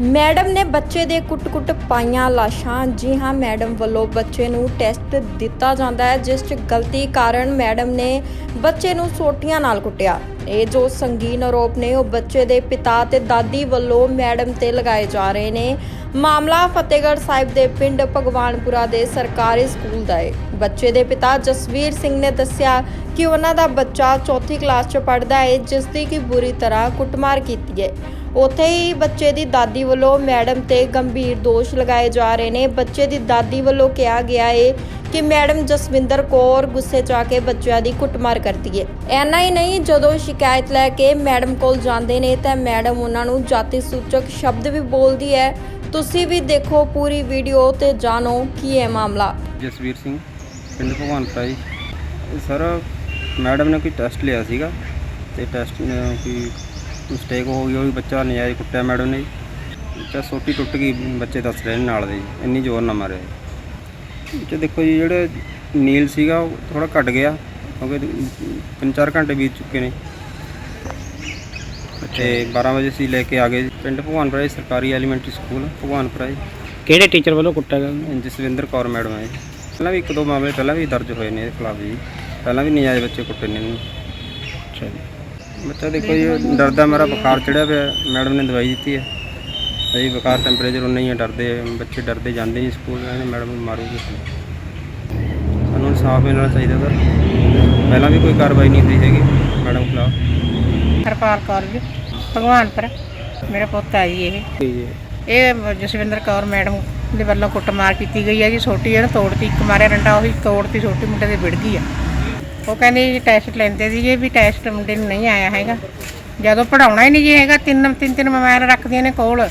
Madam ਨੇ ਬੱਚੇ ਦੇ ਕੁੱਟ-ਕੁੱਟ ਪਾਈਆਂ ਲਾਸ਼ਾਂ। ਜੀ ਹਾਂ, ਮੈਡਮ ਵੱਲੋਂ ਬੱਚੇ ਨੂੰ ਟੈਸਟ ਦਿੱਤਾ ਜਾਂਦਾ ਹੈ, ਜਿਸ 'ਚ ਗਲਤੀ ਕਾਰਨ ਮੈਡਮ ਨੇ ਬੱਚੇ ਨੂੰ ਸੋਟੀਆਂ ਨਾਲ ਕੁੱਟਿਆ। ਇਹ ਜੋ ਸੰਗੀਨ ਆਰੋਪ ਨੇ, ਉਹ ਬੱਚੇ ਦੇ ਪਿਤਾ ਤੇ ਦਾਦੀ ਵੱਲੋਂ ਮੈਡਮ ਤੇ ਲਗਾਏ ਜਾ ਰਹੇ ਨੇ। ਮਾਮਲਾ ਫਤਿਹਗੜ੍ਹ ਸਾਹਿਬ ਦੇ ਪਿੰਡ ਭਗਵਾਨਪੁਰਾ ਦੇ ਸਰਕਾਰੀ ਸਕੂਲ ਦਾ ਹੈ ਬੱਚੇ ਦੇ ਪਿਤਾ ਜਸਵੀਰ ਸਿੰਘ ਨੇ ਦੱਸਿਆ ਕਿ ਉਹਨਾਂ ਦਾ ਬੱਚਾ ਚੌਥੀ ਕਲਾਸ 'ਚ ਪੜ੍ਹਦਾ ਹੈ ਜਿਸ ਦੀ ਕਿ ਬੁਰੀ ਤਰ੍ਹਾਂ ਕੁੱਟਮਾਰ ਕੀਤੀ ਹੈ ਉੱਥੇ ਹੀ ਬੱਚੇ ਦੀ ਦਾਦੀ ਵੱਲੋਂ ਮੈਡਮ ਤੇ ਗੰਭੀਰ ਦੋਸ਼ ਲਗਾਏ ਜਾ ਰਹੇ ਨੇ। ਬੱਚੇ ਦੀ ਦਾਦੀ ਵੱਲੋਂ ਕਿਹਾ ਗਿਆ ਹੈ ਕਿ ਮੈਡਮ ਜਸਵਿੰਦਰ ਕੌਰ ਗੁੱਸੇ 'ਚ ਆ ਕੇ ਬੱਚਿਆਂ ਦੀ ਕੁੱਟਮਾਰ ਕਰਦੀ ਹੈ ਐਨਾ ਹੀ ਨਹੀਂ, ਜਦੋਂ ਸ਼ਿਕਾਇਤ ਲੈ ਕੇ ਮੈਡਮ ਕੋਲ ਜਾਂਦੇ ਨੇ ਤਾਂ ਮੈਡਮ ਉਹਨਾਂ ਨੂੰ ਜਾਤੀ ਸੂਚਕ ਸ਼ਬਦ ਵੀ ਬੋਲਦੀ ਹੈ। ਤੁਸੀਂ ਵੀ ਦੇਖੋ ਪੂਰੀ ਵੀਡੀਓ ਤੇ ਜਾਣੋ ਕੀ ਹੈ ਮਾਮਲਾ। ਜਸਵੀਰ ਸਿੰਘ, ਪਿੰਡ ਭਗਵਾਨਪੁਰਾ ਜੀ। ਸਰ, ਮੈਡਮ ਨੇ ਕੋਈ ਟੈਸਟ ਲਿਆ ਸੀਗਾ ਤੇ ਟੈਸਟ ਕੋਈ ਮਿਸਟੇਕ ਹੋ ਗਈ ਉਹ ਵੀ ਬੱਚਾ ਨਜਾਇਜ਼ ਕੁੱਟਿਆ ਮੈਡਮ ਨੇ ਬੱਚਾ ਸੋਟੀ ਟੁੱਟ ਗਈ ਬੱਚੇ ਦੱਸ ਰਹੇ ਨੇ ਨਾਲ ਦੇ ਜੀ ਇੰਨੀ ਜ਼ੋਰ ਨਾਲ ਮਾਰਿਆ ਜੀ। ਦੇਖੋ ਜੀ ਜਿਹੜੇ ਨੀਲ ਸੀਗਾ ਉਹ ਥੋੜਾ ਘਟ ਗਿਆ ਕਿਉਂਕਿ ਤਿੰਨ ਚਾਰ ਘੰਟੇ ਬੀਤ ਚੁੱਕੇ ਨੇ। ਤੇ 12 ਵਜੇ ਅਸੀਂ ਲੈ ਕੇ ਆ ਗਏ ਜੀ। ਪਿੰਡ ਭਗਵਾਨਪੁਰਾ ਜੀ ਸਰਕਾਰੀ ਐਲੀਮੈਂਟਰੀ ਸਕੂਲ ਭਗਵਾਨਪੁਰਾ ਜੀ। ਕਿਹੜੇ ਟੀਚਰ ਵੱਲੋਂ ਕੁੱਟਿਆ ਗਿਆ? ਜਸਵਿੰਦਰ ਕੌਰ ਮੈਡਮ ਹੈ ਜੀ। ਪਹਿਲਾਂ ਵੀ ਇੱਕ ਦੋ ਮਾਮਲੇ ਪਹਿਲਾਂ ਵੀ ਦਰਜ ਹੋਏ ਨੇ ਇਹਦੇ ਖਿਲਾਫ ਜੀ। ਪਹਿਲਾਂ ਵੀ ਨਜਾਇਜ਼ ਬੱਚੇ ਕੁੱਟੇ ਨੇ ਇਹਨੂੰ। ਅੱਛਾ ਜੀ। ਬੱਚਾ ਦੇਖੋ ਜੀ ਡਰਦਾ ਮੇਰਾ ਬੁਖਾਰ ਚੜਿਆ ਪਿਆ ਮੈਡਮ ਨੇ ਦਵਾਈ ਦਿੱਤੀ ਹੈ। ਅਜੀ ਬੁਖਾਰ ਟੈਂਪਰੇਚਰ ਉਨਾ ਹੀ ਹੈ ਡਰਦੇ ਬੱਚੇ ਡਰਦੇ ਜਾਂਦੇ ਨਹੀਂ ਸਕੂਲ ਕਹਿੰਦੇ ਮੈਡਮ ਨੂੰ ਮਾਰੂਗੀ। ਸਾਨੂੰ ਇਨਸਾਫ ਮਿਲਣਾ ਚਾਹੀਦਾ ਸਰ। ਪਹਿਲਾਂ ਵੀ ਕੋਈ ਕਾਰਵਾਈ ਨਹੀਂ ਹੋਈ ਹੈਗੀ ਮੈਡਮ ਖਿਲਾਫ। ਹਰਪਾਲ ਕੌਰ ਜੀ ਭਗਵਾਨਪੁਰ ਮੇਰਾ ਪੁੱਤ ਆ ਜੀ ਇਹ। ਇਹ ਜਸਵਿੰਦਰ ਕੌਰ ਮੈਡਮ ਦੇ ਵੱਲੋਂ ਕੁੱਟਮਾਰ ਕੀਤੀ ਗਈ ਹੈ ਜੀ ਛੋਟੀ ਇਹਨੂੰ ਤੋੜਤੀ ਇੱਕ ਮਾਰਿਆ ਡੰਡਾ ਉਹੀ ਤੋੜਤੀ ਛੋਟੀ ਮੁੰਡੇ ਦੇ ਵਿੜ ਗਈ ਆ। ਉਹ ਕਹਿੰਦੇ ਜੀ ਟੈਸਟ ਲੈਂਦੇ ਸੀਗੇ ਵੀ ਟੈਸਟ ਮੁੰਡੇ ਨੂੰ ਨਹੀਂ ਆਇਆ ਹੈਗਾ। ਜਦੋਂ ਪੜਾਉਣਾ ਹੀ ਨਹੀਂ ਜੀ ਹੈਗਾ ਤਿੰਨ ਤਿੰਨ ਤਿੰਨ ਮੋਬਾਈਲ ਰੱਖਦੀਆਂ ਨੇ ਕੋਲ।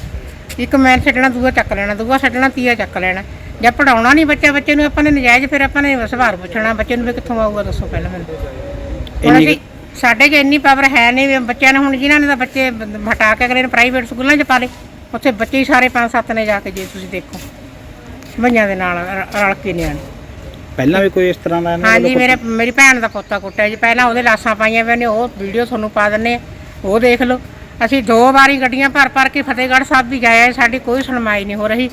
ਇੱਕ ਮੈਨ ਛੱਡਣਾ ਦੂਆ ਚੱਕ ਲੈਣਾ ਦੂਆ ਛੱਡਣਾ ਤੀਆ ਚੱਕ ਲੈਣਾ। ਜੇ ਪੜਾਉਣਾ ਨਹੀਂ ਬੱਚਾ ਬੱਚੇ ਨੂੰ ਆਪਾਂ ਨੇ ਨਜਾਇਜ਼ ਫਿਰ ਆਪਾਂ ਨੇ ਸਵਾਲ ਪੁੱਛਣਾ ਬੱਚੇ ਨੂੰ ਵੀ ਕਿੱਥੋਂ ਆਊਗਾ ਦੱਸੋ ਪਹਿਲਾਂ ਮੈਨੂੰ। ਇੰਨੀ ਸਾਡੇ 'ਚ ਇੰਨੀ ਪਾਵਰ ਹੈ ਨਹੀਂ ਵੀ ਬੱਚਿਆਂ ਨੇ ਹੁਣ ਜਿਨ੍ਹਾਂ ਨੇ ਤਾਂ ਬੱਚੇ ਹਟਾ ਕੇ ਅਗਲੇ ਨੇ ਪ੍ਰਾਈਵੇਟ ਸਕੂਲਾਂ 'ਚ ਪਾ ਲਏ ਉੱਥੇ ਬੱਚੇ ਹੀ ਸਾਰੇ ਪੰਜ ਸੱਤ ਨੇ ਜਾ ਕੇ ਜੇ ਤੁਸੀਂ ਦੇਖੋ। ਭਈਆਂ ਦੇ ਨਾਲ ਰਲ ਕੇ ਨਿਆਣੇ। ਪਹਿਲਾਂ ਵੀ ਕੋਈ ਇਸ ਤਰ੍ਹਾਂ ਦਾ ਇਹਨਾਂ ਹਾਂਜੀ ਮੇਰੇ ਮੇਰੀ ਭੈਣ ਦਾ ਪੋਤਾ ਕੁੱਟਿਆ ਜੀ। ਪਹਿਲਾਂ ਉਹਦੇ ਲਾਸਾਂ ਪਾਈਆਂ ਹੋਈਆਂ ਨੇ ਉਹ ਵੀਡੀਓ ਤੁਹਾਨੂੰ ਪਾ ਦਿੰਨੇ ਉਹ ਦੇਖ ਲਓ। ਅਸੀਂ ਦੋ ਵਾਰੀ ਗੱਡੀਆਂ ਭਰ ਭਰ ਕੇ ਫਤਿਹਗੜ੍ਹ ਸਾਹਿਬ ਵੀ ਗਏ ਆ, ਸਾਡੀ ਕੋਈ ਸੁਣਵਾਈ ਨਹੀਂ ਹੋ ਰਹੀ।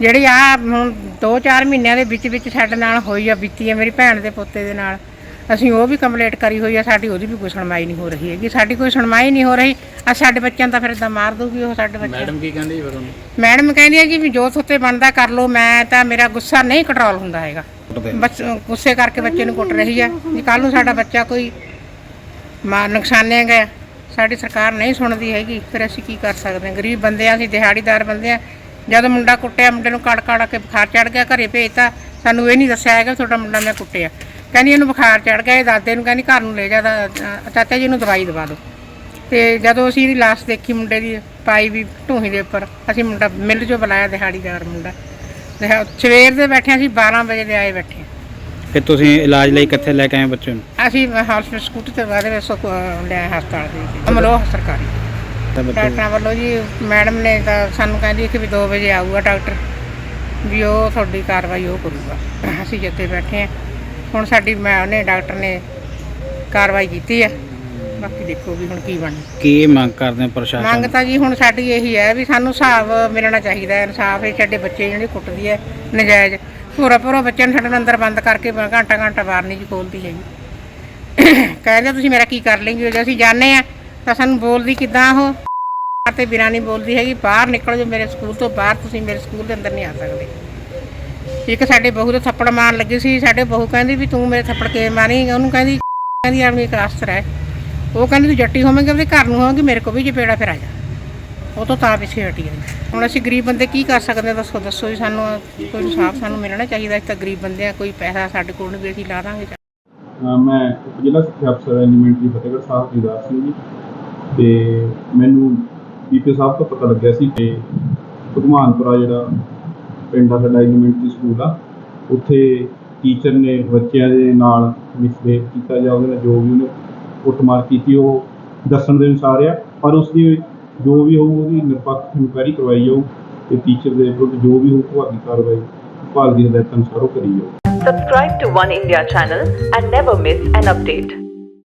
ਜਿਹੜੀ ਆ ਹੁਣ 2-4 ਮਹੀਨਿਆਂ ਦੇ ਵਿੱਚ ਵਿੱਚ ਸਾਡੇ ਨਾਲ ਹੋਈ ਆ ਬੀਤੀ ਆ ਮੇਰੀ ਭੈਣ ਦੇ ਪੋਤੇ ਦੇ ਨਾਲ। ਅਸੀਂ ਉਹ ਵੀ ਕੰਪਲੀਟ ਕਰੀ ਹੋਈ ਆ ਸਾਡੀ ਉਹਦੀ ਵੀ ਕੋਈ ਸੁਣਵਾਈ ਨਹੀਂ ਹੋ ਰਹੀ ਹੈਗੀ। ਸਾਡੀ ਕੋਈ ਸੁਣਵਾਈ ਨਹੀਂ ਹੋ ਰਹੀ। ਆ ਸਾਡੇ ਬੱਚਿਆਂ ਦਾ ਫਿਰ ਇਦਾਂ ਮਾਰ ਦੂਗੀ ਉਹ ਸਾਡੇ ਬੱਚੇ ਮੈਡਮ ਕੀ ਕਹਿੰਦੇ ਜੀ ਫਿਰ ਉਹਨੂੰ? ਮੈਡਮ ਕਹਿੰਦੀ ਹੈ ਜੀ ਵੀ ਜੋ ਸੁੱਤੇ ਬਣਦਾ ਕਰ ਲਓ ਮੈਂ ਤਾਂ ਮੇਰਾ ਗੁੱਸਾ ਨਹੀਂ ਕੰਟਰੋਲ ਹੁੰਦਾ ਹੈਗਾ। ਬੱਚ ਗੁੱਸੇ ਕਰਕੇ ਬੱਚੇ ਨੂੰ ਕੁੱਟ ਰਹੀ ਹੈ ਜੇ ਕੱਲ ਨੂੰ ਸਾਡਾ ਬੱਚਾ ਕੋਈ ਮਾ ਨੁਕਸਾਨਿਆ ਗਿਆ। ਸਾਡੀ ਸਰਕਾਰ ਨਹੀਂ ਸੁਣਦੀ ਹੈਗੀ ਫਿਰ ਅਸੀਂ ਕੀ ਕਰ ਸਕਦੇ ਹਾਂ? ਗਰੀਬ ਬੰਦੇ ਆ ਅਸੀਂ ਦਿਹਾੜੀਦਾਰ ਬੰਦੇ ਆ। ਜਦ ਮੁੰਡਾ ਕੁੱਟਿਆ ਮੁੰਡੇ ਨੂੰ ਕੜ ਕੜ ਕੇ ਬੁਖਾਰ ਚੜ ਗਿਆ ਘਰੇ ਭੇਜਤਾ। ਸਾਨੂੰ ਇਹ ਨਹੀਂ ਦੱਸਿਆ ਹੈਗਾ ਵੀ ਤੁਹਾਡਾ ਮੁੰਡਾ ਮੈਂ ਕੁੱਟਿਆ। ਕਹਿੰਦੀ ਇਹਨੂੰ ਬੁਖਾਰ ਚੜ ਗਿਆ ਇਹ ਦਾਦੇ ਨੂੰ ਕਹਿੰਦੀ ਘਰ ਨੂੰ ਲੈ ਜਾ ਦਾ ਅ, ਚਾਚਾ ਜੀ ਨੂੰ ਦਵਾਈ ਦਵਾ ਦਿਓ। ਤੇ ਜਦੋਂ ਅਸੀਂ ਇਹਦੀ ਲਾਸ਼ ਦੇਖੀ ਮੁੰਡੇ ਦੀ ਪਾਈ ਵੀ ਢੂਹੀ ਦੇ ਉੱਪਰ ਅਸੀਂ ਮੁੰਡਾ ਮਿਲ 'ਚੋਂ ਬੁਲਾਇਆ ਦਿਹਾੜੀਦਾਰ ਮੁੰਡਾ। ਸਵੇਰ ਦੇ ਬੈਠੇ ਅਸੀਂ 12 ਵਜੇ ਦੇ ਆਏ ਬੈਠੇ ਫਿਰ ਤੁਸੀਂ ਇਲਾਜ ਲਈ ਕਿੱਥੇ ਲੈ ਕੇ ਆਏ ਬੱਚੇ ਨੂੰ? ਅਸੀਂ ਹਸਪਤਾਲ ਸਕੂਟਰ ਤੇ ਬਾਅਦ ਵਿੱਚ ਸੋ ਲਿਆ ਹਸਪਤਾਲ ਦੇ ਵਿੱਚ। ਅਮਲੋ ਸਰਕਾਰੀ। ਤਾਂ ਬੱਚੇ ਡਾਕਟਰਾਂ ਵੱਲੋਂ ਜੀ ਮੈਡਮ ਨੇ ਤਾਂ ਸਾਨੂੰ ਕਹਿੰਦੀ ਕਿ ਵੀ 2 ਵਜੇ ਆਊਗਾ ਡਾਕਟਰ ਵੀ ਉਹ ਤੁਹਾਡੀ ਕਾਰਵਾਈ ਉਹ ਕਰੂਗਾ। ਅਸੀਂ ਜਿੱਥੇ ਬੈਠੇ ਆ ਹੁਣ ਸਾਡੀ ਮੈਂ ਉਹਨੇ ਡਾਕਟਰ ਨੇ ਕਾਰਵਾਈ ਕੀਤੀ ਹੈ ਬਾਕੀ ਦੇਖੋ ਵੀ ਹੁਣ ਕੀ ਬਣਦਾ ਕੀ ਮੰਗ ਕਰਦੇ ਹੋ ਪ੍ਰਸ਼ਾਸਨ? ਮੰਗ ਤਾਂ ਜੀ ਹੁਣ ਸਾਡੀ ਇਹੀ ਹੈ ਵੀ ਸਾਨੂੰ ਹਿਸਾਬ ਮਿਲਣਾ ਚਾਹੀਦਾ ਹੈ ਇਨਸਾਫ ਇਹ ਸਾਡੇ ਬੱਚੇ ਜਿਹੜੇ ਕੁੱਟਦੀ ਹੈ ਨਜਾਇਜ਼। ਪੂਰਾ ਪੂਰਾ ਬੱਚਿਆਂ ਨੂੰ ਸਾਡੇ ਨੂੰ ਅੰਦਰ ਬੰਦ ਕਰਕੇ ਬ- ਘੰਟਾ ਘੰਟਾ ਬਾਹਰ ਨਹੀਂ ਜੀ ਖੋਲਦੀ ਹੈਗੀ। ਕਹਿੰਦੇ ਤੁਸੀਂ ਮੇਰਾ ਕੀ ਕਰ ਲੈਂਗੇ ਜੇ ਅਸੀਂ ਜਾਣੇ ਆ ਤਾਂ ਸਾਨੂੰ ਬੋਲਦੀ ਕਿਦਾਂ ਉਹ? ਤੇ ਬਿਨਾਂ ਨਹੀਂ ਬੋਲਦੀ ਹੈਗੀ ਬਾਹਰ ਨਿਕਲ ਜਾਓ ਮੇਰੇ ਸਕੂਲ ਤੋਂ ਬਾਹਰ ਤੁਸੀਂ ਮੇਰੇ ਸਕੂਲ ਦੇ ਅੰਦਰ ਨਹੀਂ ਆ ਸਕਦੇ। ਇੱਕ ਸਾਡੇ ਬਹੂ ਦੇ ਥੱਪੜ ਮਾਰਨ ਲੱਗੀ ਸੀ ਸਾਡੇ ਬਹੂ ਕਹਿੰਦੀ ਵੀ ਤੂੰ ਮੇਰੇ ਥੱਪੜ ਕੇ ਮਾਰੀ? ਉਹਨੂੰ ਕਹਿੰਦੀ ਕਹਿੰਦੀ ਆਪਣੀ ਇੱਕ ਆਸਤਰ ਹੈ। ਉਹ ਕਹਿੰਦੀ ਤੂੰ ਜੱਟੀ ਹੋਵੇਂਗੀ ਆਪਣੇ ਘਰ ਨੂੰ ਹੋਵੇਂਗੀ, ਮੇਰੇ ਕੋ ਵੀ ਚਪੇੜਾ ਫਿਰ ਆ ਜਾ। ਉਹ ਤੋਂ ਤਾਂ ਪਿੱਛੇ ਹਟੀ ਹੈ ਹੁਣ ਅਸੀਂ ਗਰੀਬ ਬੰਦੇ ਕੀ ਕਰ ਸਕਦੇ ਦੱਸੋ ਦੱਸੋ ਜੀ, ਸਾਨੂੰ ਕੋਈ ਇਨਸਾਫ ਸਾਨੂੰ ਮਿਲਣਾ ਚਾਹੀਦਾ ਅਸੀਂ ਤਾਂ ਗਰੀਬ ਬੰਦੇ ਆ, ਕੋਈ ਪੈਸਾ ਸਾਡੇ ਕੋਲ ਨਹੀਂ, ਵੀ ਅਸੀਂ ਲਾ ਦਾਂਗੇ। ਮੈਂ ਉਪ ਜ਼ਿਲ੍ਹਾ ਸਿੱਖਿਆ ਅਫਸਰ ਐਲੀਮੈਂਟਰੀ ਫਤਿਹਗੜ੍ਹ ਸਾਹਿਬ ਦੀਦਾਰ ਸਿੰਘ ਜੀ। ਤੇ ਮੈਨੂੰ ਡੀਪੀ ਸਾਹਿਬ ਤੋਂ ਪਤਾ ਲੱਗਿਆ ਸੀ ਕਿ ਭਗਵਾਨਪੁਰਾ ਜਿਹੜਾ ਪਿੰਡ ਆ, ਸਾਡਾ ਐਲੀਮੈਂਟਰੀ ਸਕੂਲ ਆ, ਉੱਥੇ ਟੀਚਰ ਨੇ ਬੱਚਿਆਂ ਦੇ ਨਾਲ ਮਿਸਬਿਹੇਵ ਕੀਤਾ ਜਾਂ ਉਹਦੇ ਨਾਲ ਜੋ ਵੀ ਉਹਨੇ ਕੁੱਟਮਾਰ ਕੀਤੀ, ਉਹ ਦੱਸਣ ਦੇ ਅਨੁਸਾਰ ਆ, ਪਰ ਉਸ ਦੀ ਜੋ ਵੀ ਹੋਊ, ਉਹਦੀ ਨਿਰਪੱਖ ਇਨਕੁਆਇਰੀ ਕਰਵਾਈ ਜਾਊ ਤੇ ਟੀਚਰ ਦੇ ਵਿਰੁੱਧ ਜੋ ਵੀ ਹੋਊ ਵਿਭਾਗੀ ਕਾਰਵਾਈ ਵਿਭਾਗ ਦੀ ਹਦਾਇਤਾਂ ਅਨੁਸਾਰ ਕਰੀ ਜਾਊ Subscribe to One India channel and never miss an update.